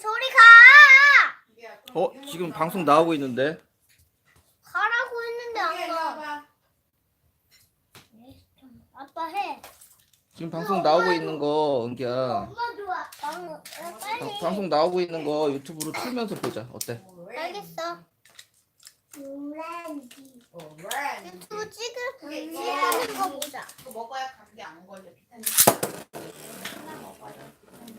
저리 가! 어 지금 방송 나오고 있는데 가라고 했는데 안 가. 와봐. 아빠 해. 지금 방송 나오고 있는 거 은기야 엄마 좋아. 방, 어, 빨리. 방- 방송 나오고 있는 거 유튜브로 틀면서 보자 어때? 알겠어. 오렌지. 유튜브 찍을 찍는 거 보자. 먹어야 감기 안 걸려. 비타민 하나 먹어야 비타민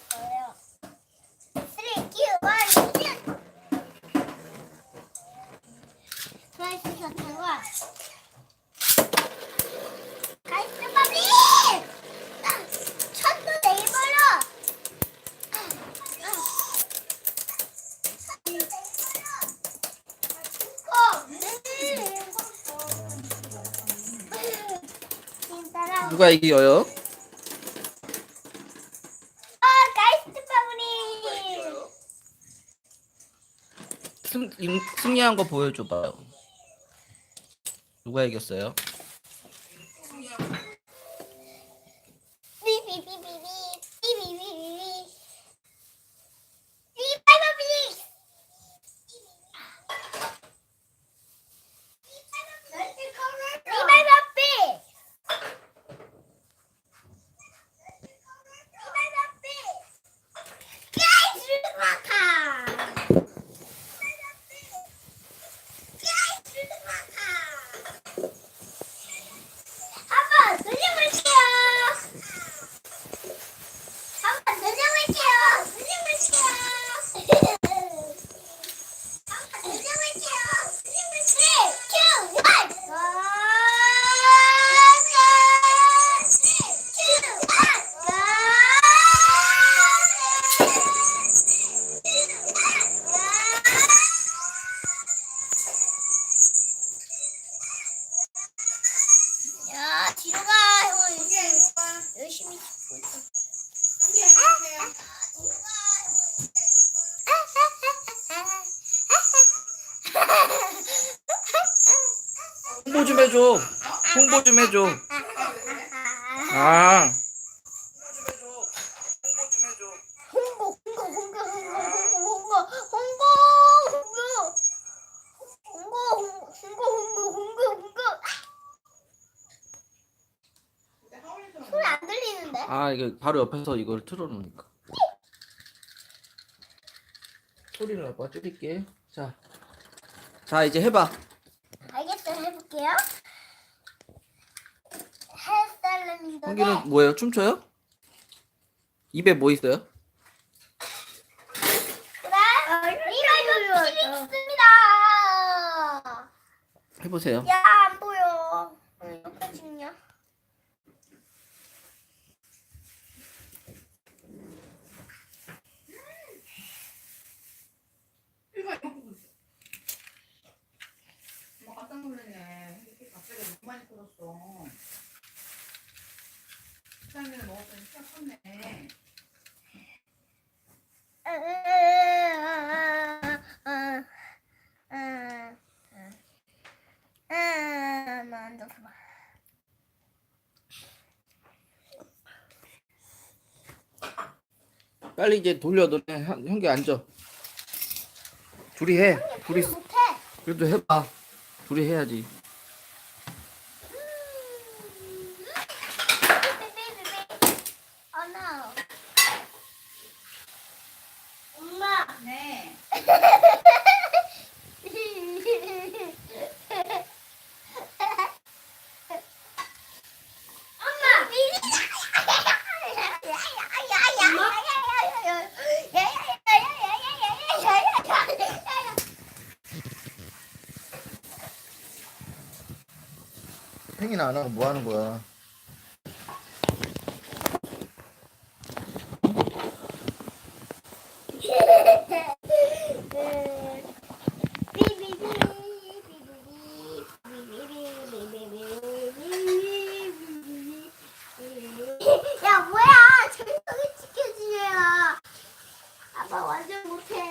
누가 이겨요? 아, 가이스 바브리! 승리한 거 보여줘봐요 누가 이겼어요? 홍보 좀 해줘 홍보 좀 해줘 아 홍보 홍보 홍보 홍보 홍보 홍보 홍보 홍보 홍보 홍보 홍보 홍보 소리 안 들리는데? 아 이거 바로 옆에서 이걸 틀어놓으니까 소리를 아빠 줄일게 자, 자 이제 해봐 해볼게요. 헬스타일러님도 홍기는 뭐예요? 춤춰요? 입에 뭐 있어요? 그래? 이거 있습니다. 해보세요 야 안 보여. 이렇게 찍냐? 이거 이거 보고 있어. 엄마 깜짝 놀랐네. 이렇게 갑자기 너무 끓었어. 비타민을 먹었더니 키가 컸네. 빨리 이제 돌려 너네 형- 형기 앉아 둘이 해 둘이 못해. 그래도 해봐 둘이 해야지 Oh no. 엄마. 네. 행이나 안 하고 뭐 하는 거야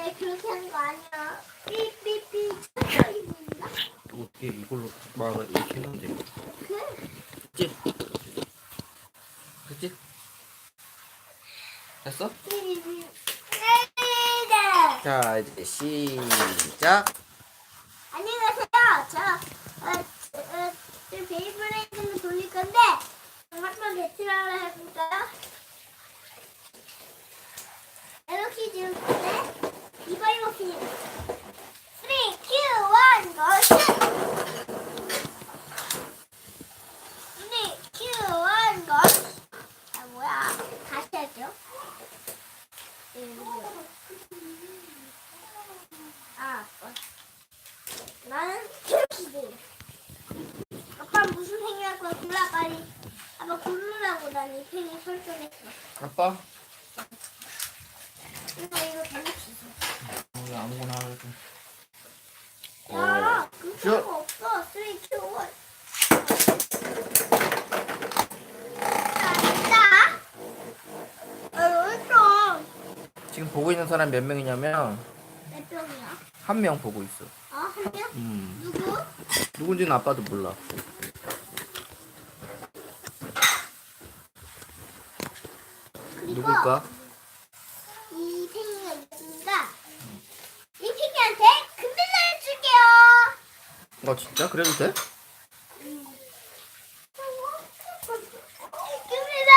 왜 그렇게 하는 거 아니야? 삐삐삐 천천히입니다. 어떻게 이걸로 말을 이렇게 했는데 그치? 그치? 됐어? 자 이제 시작 안녕하세요. 저 어, 어, 저 베이블레이드를 돌릴 건데 한번 배틀하러 해볼까요? 이렇게 지금 건데 이렇게 3, 2, 1, 고! 슛! 3, 2, 1, 고! 아 뭐야 다시 할게요 음, 아 어. 나는 키즈. 아빠 무슨 생각 거야? 골라 빨리. 아빠 고르라고 난이 팽이 설정했어. 아빠 나 이거 재밌어. 우리 아무거나 하자 야, 그거 없어. 3, 2, 1. 자, 아, 어딨어? 지금 보고 있는 사람 몇 명이냐면 몇 병이야? 한 명 보고 있어? 음 누구? 누군지는 아빠도 몰라 누굴까? 이 팽이가 있으니까 이 팽이한테 금메달을 줄게요. 어 진짜? 그래도 돼? 금메달!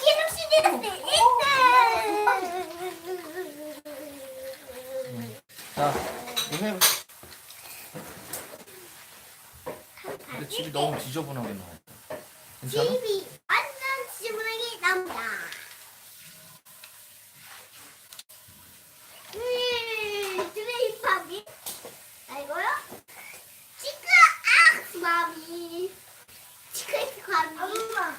기록 시즌 1등! 자 이거 해 근데 집이 지저분하게 나와 괜찮아? 집이 완전 지저분하게 나온다. 음, 드레이팝이 아이고요. 치크 악 마미. 치크에스 과미. 엄마,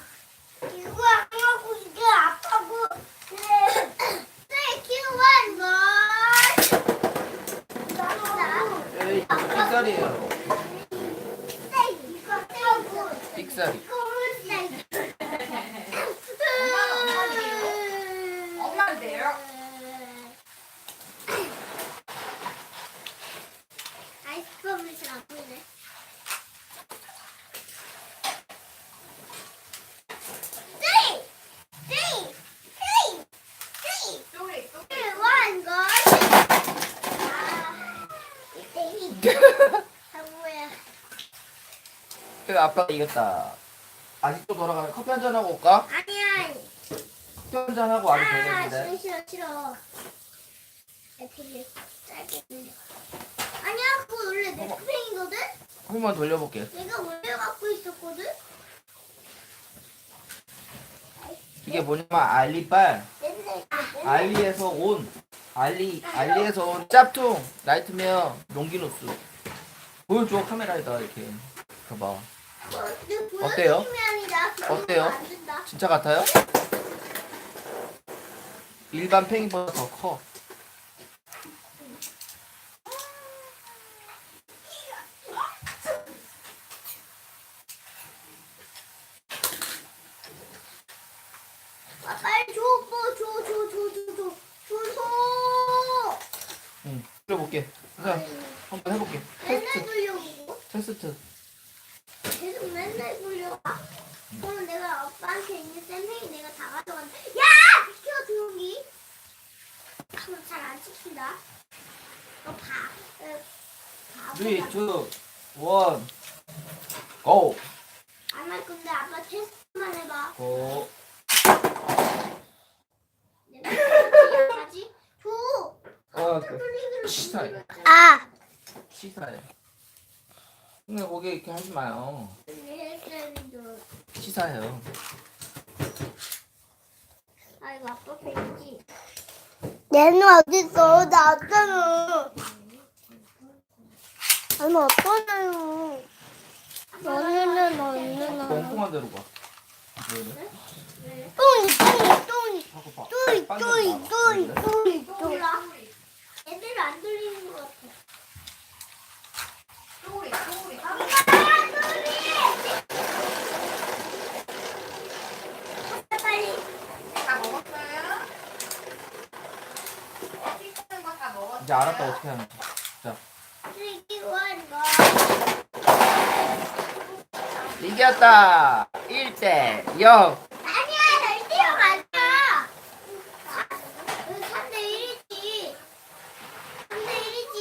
이거 안 하고 이게 아파고. 네, 키우한 걸. 나도 에이 삑사리에요 네, 이거 떼고. 삑사리 엄마인데요? 아이스크림을 잘안 보이네. Three, three, three, three, 쪼리 쪼리 two, one, go. 아, 아? 그래 아빠가 이겼다 아직도 돌아가면 커피 한 잔 하고 올까? 아니야. 커피 한 잔 하고 와도 아, 되겠는데 싫어, 싫어, 싫어. 내 되게 짧게 들려. 아니야, 그거 원래 내 어머. 팽이거든? 한 번만 돌려볼게 내가 원래 갖고 있었거든? 이게 뭐냐면 알리빨 아, 알리에서 온 알리 알리에서 온 짭퉁 나이트메어 롱기노스 보여줘 카메라에다 이렇게 봐봐 어때요? 어때요? 진짜 같아요? 일반 팽이보다 더 커. 아, 빨리 줘, 뭐, 줘, 줘, 줘, 줘, 줘, 줘, 줘. 응. 그려볼게. 자, 한번 해볼게. 맨날 테스트. 불려고. 테스트. 계속 맨날 불려가. 그럼 내가 아빠한테 있는 쌤팽이 내가 다 가져간다. 야! 비켜, 조용히. 그럼 잘 안 찍힌다. 너 봐. 어, 바보다. 3, 2, 1, 고! 안 할 건데 아빠 테스트만 해봐. 고. 내가 어떻게 하지? 줘. 아, 그, 치사해. 아. 치사해. 근데 거기 이렇게 하지 마요. 치사해요. 아 이거 아빠 팬이지. 얘는 어딨어? 나 왔잖아. 얘는 어떠나요? 너네는 언니는 엉뚱한 데로 가. 똥이 똥이 똥이 자꾸 봐. 똥이 딴 똥이. 똥이? 똥이 똥이. 애들 안 돌리는 것 같아. 쪼리 엄마. 다 먹었어요? 다 먹었어요. 이제 알았다 어떻게 하는지. 쓰기원 거. 이겼다. 1대 0. 아니야, 절대로 맞아. 3대 1이지. 3대 1이지.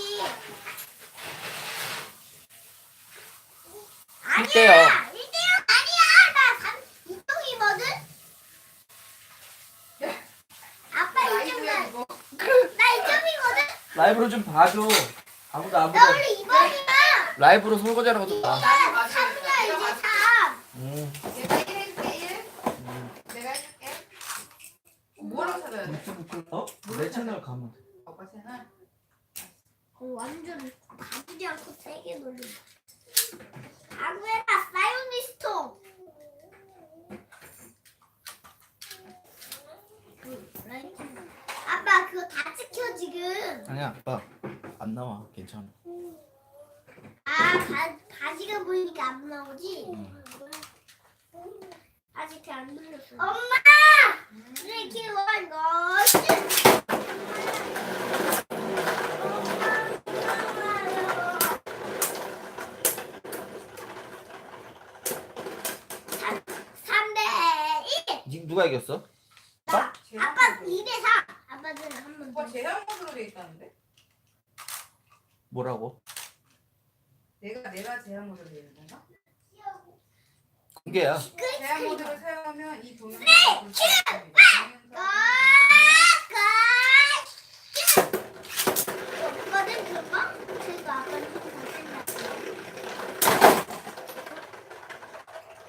아니야. 1대 0. 1대 0 아니야. 나 3, 이쪽이거든. 아빠 라이브야 이쪽만. 이거. 나 이쪽이거든. 라이브로 좀 봐줘. 아무도 나 원래 2번이야. 라이브로 설거지하는 것도 봐. 나 3이야 이제 3. 음. 얘가 1 해줄게 1. 음. 내가 해줄게. 뭐라고 찾아야 돼? 유튜브 클럽 내 채널 가면 돼. 오빠 채널. 어, 완전 바쁘지 않고 세게 돌린다. 아구에라 사이오니스토. 아빠 그거 다 찍혀 지금. 아니야 아빠 안 나와 괜찮아. 아 바, 바지가 보이니까 안 나오지. 음. 아직 안 눌렸어. 엄마! 이렇게 원 1. 지금 누가 이겼어? 나. 아빠 모드로. 2대 4. 아빠는 한번 오빠 더. 제형 모드로 돼 있다는데? 뭐라고? 내가 내가 제형 모드로 돼 있는 건가? 공개야. 제형 모드를 사용하면 이 동영상을 네, 볼수 있습니다.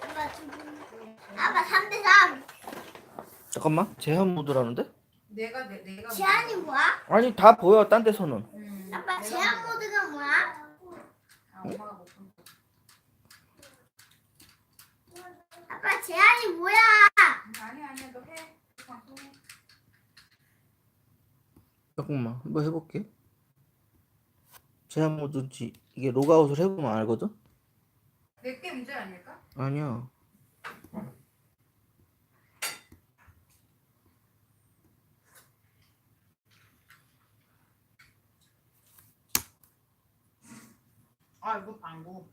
아빠 좀 아빠 3대 3. 잠깐만 제한 모드라는데? 내가 내, 내가 제한이 뭐야? 아니 다 보여 딴 데서는. 음, 아빠 내가 제한 모드. 모드가 뭐야? 아, 엄마가 못 본. 거. 아빠 제한이 뭐야? 아니 아니야 너 해. 방송해. 잠깐만 한번 해볼게. 제한 모드인지 이게 로그아웃을 해보면 알거든? 내게 문제 아닐까? 아니야. 아 이거 방구.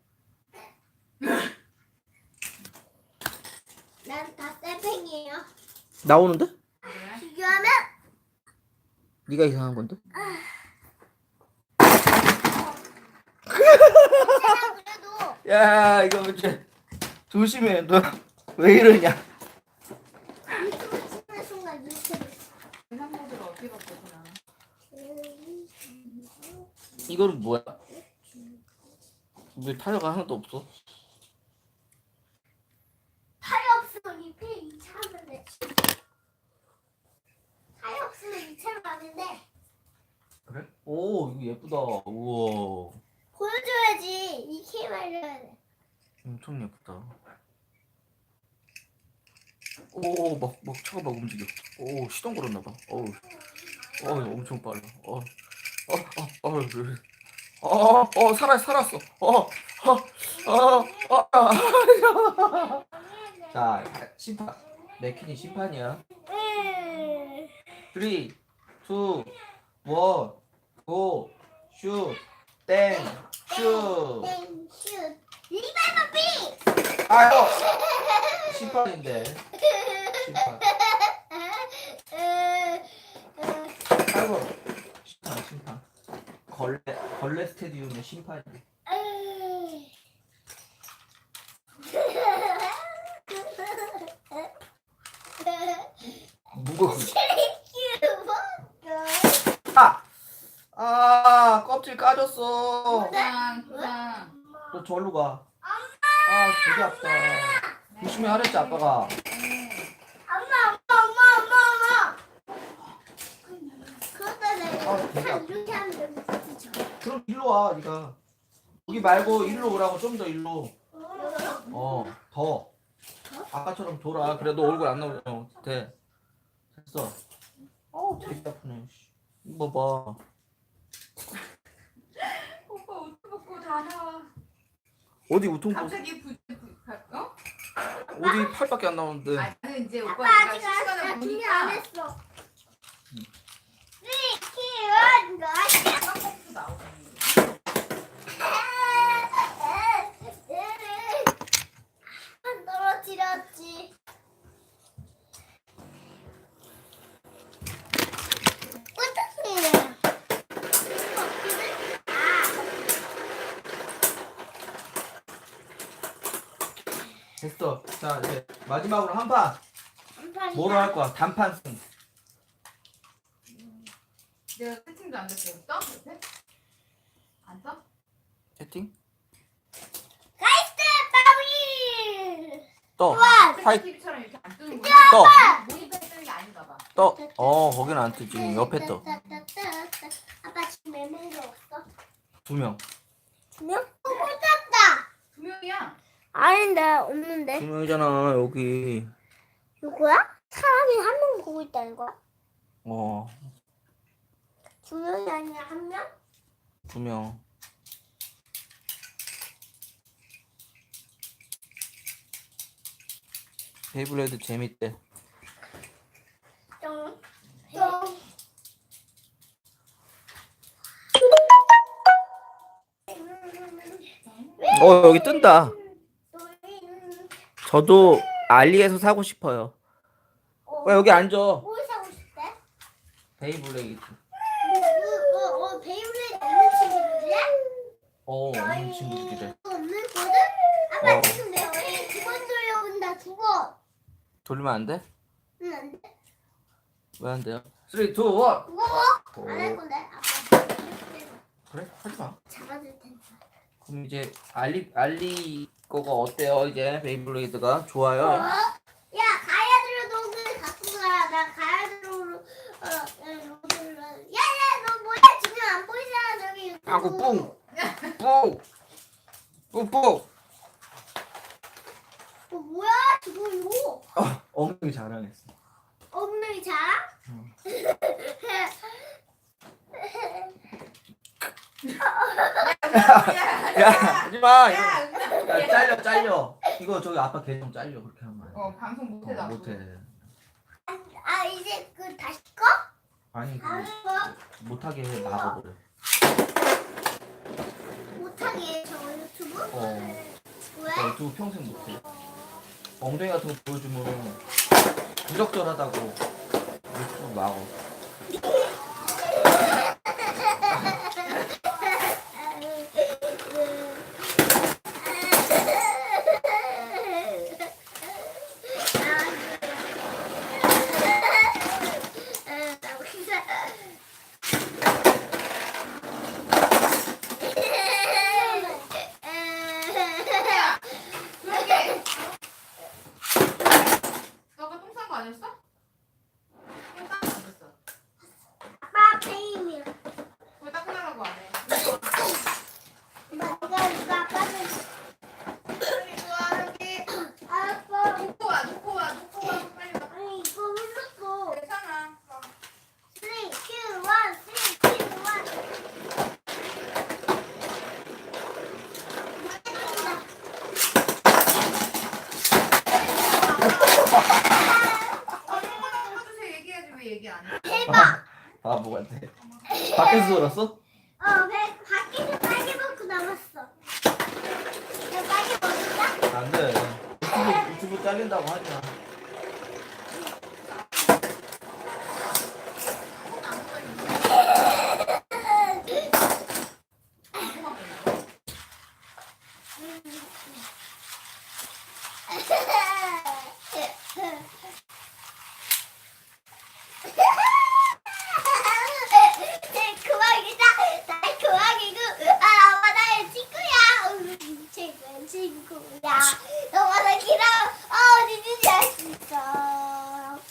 난다 셀팽이에요. 나오는데? 네가 이상한 건데? 야 이거 이제 조심해 너 왜 이러냐? 유튜브 찍는 순간 유튜브. 제형 모드를 어떻게 바꾸구나. 이거는 뭐야? 왜 타이어가 하나도 없어? 팔이 없으면 이패 2차 하면 돼. 팔이 없으면 2차로 가면 돼. 그래? 오 이거 예쁘다. 우와 보여줘야지. 이 케이블을 해야 돼. 엄청 예쁘다. 오 막 막 차가 막 움직여. 오 시동 걸었나 봐. 어우 어 엄청 빨라. 어 어 어어 어, 어, 어, 살아, 살았어. 어, 어, 어, 어, 어. 자, 심판. 맥킨이 심판이야. 음. 3, 2, 1, 고, 슛, 땡, 슛. 땡, 슛. 리바이버 비! 아유, 심판인데. 심판. 아이고, 심판, 심판. 걸레, 걸레 스테디움의 심판이야. 무거워. 아! 아, 껍질 까졌어. 부상 부상. 너 절로 가. 아, 되게 아프다. 조심히 하랬지, 아빠가. 네. 엄마, 엄마, 엄마, 엄마, 엄마. 그러다 내가 아, 되게 한 아프다. 이렇게 하면 되지 그럼 일로 와, 네가. 여기 말고 일로 오라고, 좀 더 일로. 어, 더. 아까처럼 돌아. 그래, 너 얼굴 안 나오잖아. 돼. 됐어. 어우, 되게 아프네. 씨. 이거 봐봐. 어디 우통 벗 갑자기 부, 부, 어? 어디 팔밖에 안 나오는데 아, 나는 이제 오빠 아직 안 했어. 응. 네, 키워, 나오고. 자 이제 마지막으로 한 판 한판이야. 뭐로 할 거야? 단판 승. 내가 세팅도 안 됐어요. 떠? 옆에? 안 떠? 채팅? 바비. 떠. TV처럼 이렇게 안. 떠. 뜨는 게 아닌가 봐. 떠. 어 거기는 안 뜨지. 옆에 떠. 아빠 지금 몇 명이 없어? 두 명. 두 명? 꽂았다. 두 명이야. 아닌데 없는데. 두 명이잖아 여기. 누구야? 사람이 한 명 보고 있다는 거야? 어. 두 명이 아니라 한 명? 두 명. 베이블레이드 재밌대. 뿅. 뿅. 어 여기 뜬다. 저도 알리에서 사고 싶어요. 어 여기 앉아. 뭘 사고 싶대? 베이블레이드. 어, 어, 어, 베이블레이드 없는 친구들이야? 어 없는 친구들이래. 없는 거든? 아빠 어. 지금 내 어린이 두번 돌려본다 두 번. 돌리면 안 돼? 응, 안 돼. 왜 안 돼요? 3, 2, 1. 무거워? 안 할 건데. 아빠 그래 하지 마. 잡아줄 텐데. 그럼 이제 알리 알리 거가 어때요? 이제 베이블레이드가 좋아요. 어? 야, 가야드로 농을 갖고 가. 나 가야드로 어, 어, 로드를. 야, 야, 너 뭐야? 지금 안 보이잖아, 저기. 하고 뿡, 뿡, 뿡뿡. 어, 뭐야? 지금 이거. 어, 엉덩이 자랑했어. 엉덩이 자? 응. 야 하지 마. 이거. 야. 야, 잘려 잘려. 이거 저기 아빠 계정 잘려 그렇게 하면. 안 돼. 어, 방송 못해, 어, 나. 못해. 아, 이제 그 다시 꺼? 아니 그 꺼? 못하게 해 막아버려. 못하게 해, 저 유튜브? 어. 왜? 너 유튜브 평생 못해. 엉덩이 같은 거 보여주면 부적절하다고 유튜브 막어. 그러게. 너가 똥 싼 거 아니었어? 똥싼거 아니었어? 아빠 페임이야. 왜 닦으려고 안 해? 이거 이거 아빠는 빨리 와, 여기. 아빠 놓고 와, 놓고 와, 놓고 와. 빨리 와. 아니 이거 흘렀어. 괜찮아. 어. 3, 2, 1, 3, 2, 1. 얼마나 꺼주세요. 얘기해야지 왜 얘기 안 해? 대박. 바보 같아. 밖에서 놀았어? 어, 배 밖에서 빨개 먹고 남았어. 야, 빨개 먹었다? 안 돼. 유튜브, 유튜브 잘린다고 하지 마. 그만이다. 달콤하기고 아, 아빠 나의 친구야. 우리 최고의 친구야. 너보다 길어. 어, 어디든지 할 수 있어.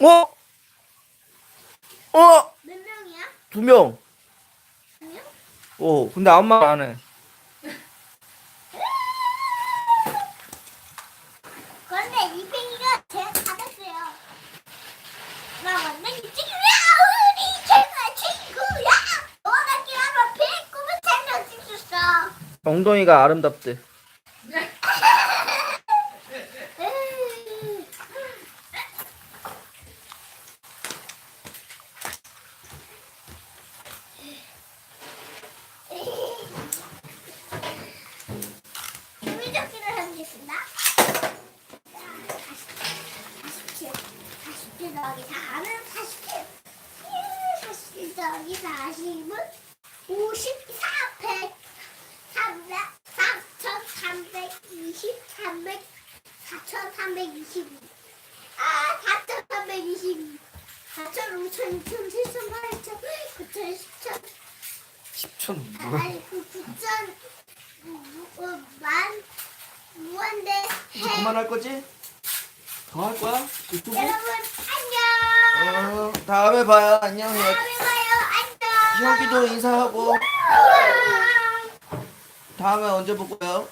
어? 어? 몇 명이야? 두 명. 두 명? 어, 근데 아무 말 안 해. 그런데 이 팽이가 제가 받았어요. 나 완전 이 친구야. 우리 최고의 친구야. 너보다 길어서 배꼽을 살려 찍었어. 엉덩이가 아름답대. 재미적기를 하겠습니다. 자, 47, 47 더하기 4는 47. 47 더하기 40은 53. 4,322. 아, 4,322. 4,000, 5,000, 6,000, 7,000, 8,000, 9,000, 10,000. 10천 뭐야? 아니, 그 9,000, 어, 만, 무한대 이제 해. 그만할 거지? 더 할 거야? 유튜브? 여러분, 안녕. 어, 다음에 봐요. 안녕. 다음에 봐요. 안녕. 형기도 인사하고 안녕. 다음에 언제 볼 거예요?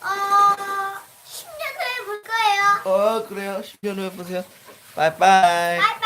어, 10년 후에 볼 거예요. 어 그래요. 10년 후에 보세요. 빠이빠이.